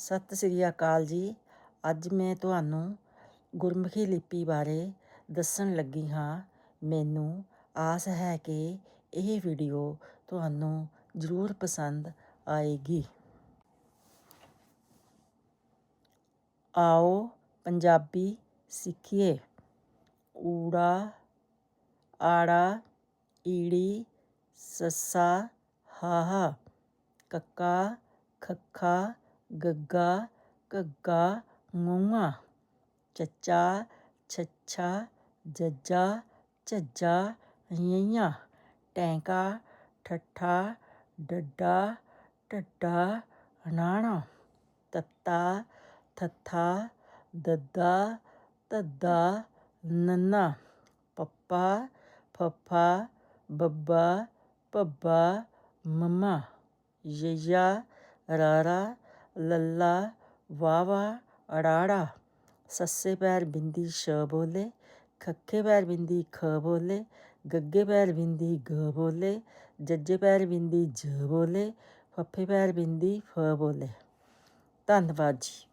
ਸਤਿ ਸ੍ਰੀ ਅਕਾਲ ਜੀ। ਅੱਜ ਮੈਂ ਤੁਹਾਨੂੰ ਗੁਰਮੁਖੀ ਲਿਪੀ ਬਾਰੇ ਦੱਸਣ ਲੱਗੀ ਹਾਂ। ਮੈਨੂੰ ਆਸ ਹੈ ਕਿ ਇਹ ਵੀਡੀਓ ਤੁਹਾਨੂੰ ਜ਼ਰੂਰ ਪਸੰਦ ਆਏਗੀ। ਆਓ ਪੰਜਾਬੀ ਸਿੱਖੀਏ। ਊੜਾ, ਆੜਾ, ਈੜੀ, ਸੱਸਾ, ਹਾਹਾ, ਕੱਕਾ, ਖੱਖਾ ਗੱਗਾ ਘੱਗਾ ngੂੰਗਾ ਚੱਚਾ ਛੱਛਾ ਜੱਜਾ ਝੱਜਾ ਯਈਆਂ ਟੈਂਕਾ ਠੱਠਾ ਡੱਡਾ ਢੱਡਾ ਹਣਾਣਾ ਤੱਤਾ ਥੱਥਾ ਦੱਦਾ ਧੱਦਾ ਨੰਨਾ ਪੱਪਾ ਫੱਫਾ ਬੱਬਾ ਭੱਬਾ ਮੰਮਾ ਯਈਆ ਰਾਰਾ ਲੱਲਾ ਵਾਵਾ ਅੜਾੜਾ। ਸੱਸੇ ਪੈਰ ਬਿੰਦੀ ਸ਼ ਬੋਲੇ, ਖੱਖੇ ਪੈਰ ਬਿੰਦੀ ਖ ਬੋਲੇ, ਗੱਗੇ ਪੈਰ ਬਿੰਦੀ ਗ ਬੋਲੇ, ਜੱਜੇ ਪੈਰ ਬਿੰਦੀ ਜ ਬੋਲੇ, ਫੱਫੇ ਪੈਰ ਬਿੰਦੀ ਫ ਬੋਲੇ। ਧੰਨਵਾਦ ਜੀ।